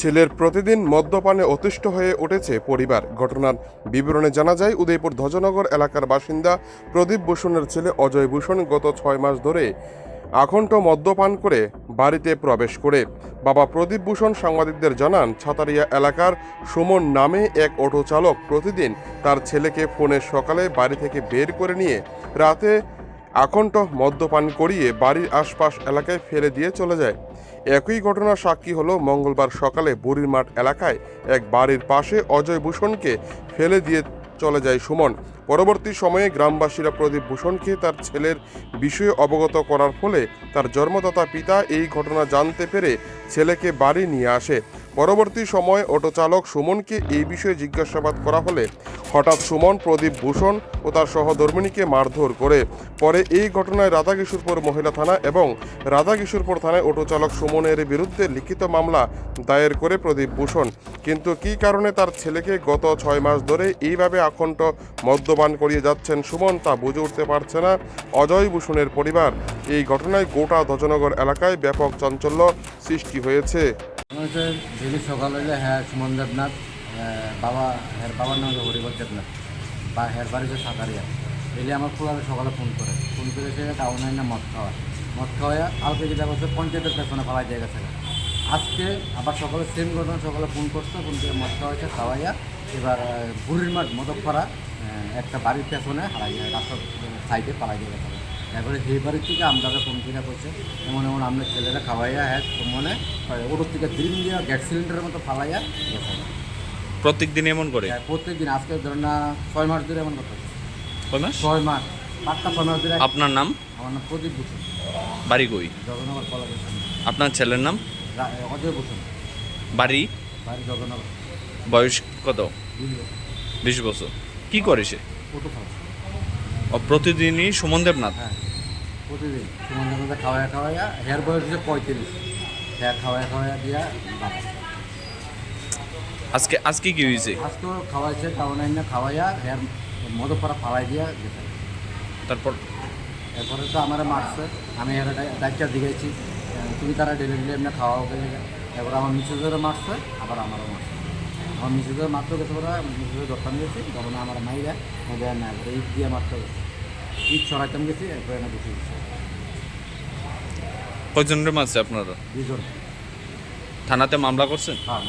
ছেলের প্রতিদিন মদ্যপানে অতিষ্ঠ হয়ে উঠেছে পরিবার। ঘটনার বিবরণে জানা যায়, উদয়পুর ধ্বজনগর এলাকার বাসিন্দা প্রদীপ ভূষণের ছেলে অজয় ভূষণ গত ছয় মাস ধরে আখণ্ড মদ্যপান করে বাড়িতে প্রবেশ করে। বাবা প্রদীপ ভূষণ সাংবাদিকদের জানান, ছাতারিয়া এলাকার সুমন নামে এক অটো চালক প্রতিদিন তার ছেলেকে ফোনে সকালে বাড়ি থেকে বের করে নিয়ে রাতে আকণ্ঠ মদ্যপান করিয়ে বাড়ির আশপাশ এলাকায় ফেলে দিয়ে চলে যায়। একই ঘটনার সাক্ষী হলো মঙ্গলবার সকালে বুড়ির মাঠ এলাকায় এক বাড়ির পাশে অজয় ভূষণকে ফেলে দিয়ে চলে যায় সুমন। পরবর্তী সময়ে গ্রামবাসীরা প্রদীপ ভূষণকে তার ছেলের বিষয়ে অবগত করার ফলে তার জন্মদাতা পিতা এই ঘটনা জানতে পেরে ছেলেকে বাড়ি নিয়ে আসে। পরবর্তী সময়ে অটো চালক সুমনকে এই বিষয়ে জিজ্ঞাসাবাদ করা হলে হঠাৎ সুমন, প্রদীপ ভূষণ ও তার সহধর্মিণীকে মারধর করে। পরে এই ঘটনায় রাধা রাধাকিশোরপুর মহিলা থানা এবং রাধাকিশোরপুর থানায় অটো চালক সুমনের বিরুদ্ধে লিখিত মামলা দায়ের করে প্রদীপ ভূষণ। কিন্তু কী কারণে তার ছেলেকে গত ছয় মাস ধরে এইভাবে আকণ্ঠ মদ্যপান করিয়ে যাচ্ছেন সুমন তা বুঝে উঠতে পারছে না। অজয় ভূষণের পরিবার। এই ঘটনায় গোটা ধ্বজনগর এলাকায় ব্যাপক চাঞ্চল্য সৃষ্টি হয়েছে। হচ্ছে সকাল হইলে হ্যাঁ সুমন দেবনাথ বাবা হ্যার বাবার নাম হরিবর দেবনাথ, বা হ্যার বাড়ি হচ্ছে সাকারিয়া ডেলি আমার ফুলারে সকালে ফোন করে। ফোন করে সে টাউনে না মদ খাওয়া। মদ খাওয়া কালকে যেটা বলছে, পঞ্চায়েতের পেছনে পালাই জায়গা থেকে আজকে আবার সকালে সেম ঘটনা, সকালে ফোন করছে, ফোন করে মদ খাওয়া হয়েছে খাওয়াইয়া এবার বুড়ির মাঠ মদকপাড়া একটা বাড়ির পেছনে হারাই রাস্তার সাইডে পালাই জায়গা থেকে এবারে সেই বাড়ির থেকে আমরা ফোন কিনা করছে। এমন এমন আমরা ছেলেরা খাওয়াইয়া হ্যাঁ মনে ওর থেকে দিন দিয়া গ্যাস সিলিন্ডারের মতো ফালাইয়া প্রত্যেক দিন এমন করে? প্রত্যেক দিন আজকে ধরেন না ছয় মাস ধরে এমন কথা। ছয় মাস? ছয় মাস। পাঁচটা ছয় মাস ধরে আপনার নাম? আমার নাম প্রদীপ ভূষণ। বাড়ি কই? কলেজের সামনে আপনার ছেলের নাম? অজয় ভূষণ। বাড়ি? বাড়ি জগন্নগর বয়স কত? বিশ বছর। কি করে সে? ও প্রতিদিনই সুমন দেবনাথ? হ্যাঁ। প্রতিদিন। সুমন্দের মধ্যে খাওয়াইয়া খাওয়াইয়া হেয়ার বয়স হচ্ছে পঁয়ত্রিশ। হ্যাঁ খাওয়াইয়া খাওয়াইয়া দিয়া আজকে আজকে কি হয়েছে? আজকেও খাওয়াইছে টাউনে না খাওয়াইয়া হেয়ার মধু পরা ফালাই দিয়া গেছে তারপর? এরপরে তো আমার মারছে। আমি এর ডাক্তার দিয়েছি তুমি তারা ডেলি ডেলি এমনি খাওয়া গেছে এবার আমার মিসেসেরও মারছে আবার আমারও মারছে। আমার মিসেসের মারতে গেছে ওরা মিসেজের দোকান গেছি তখন আমার মাইরা ওদের না ইট দিয়ে মারতে গেছে। ইট ছড়াইতাম গেছি এরপরে না বসে গেছে। কয়জনের মাঝে আপনারা? দুজন থানাতে মামলা করছেন? হ্যাঁ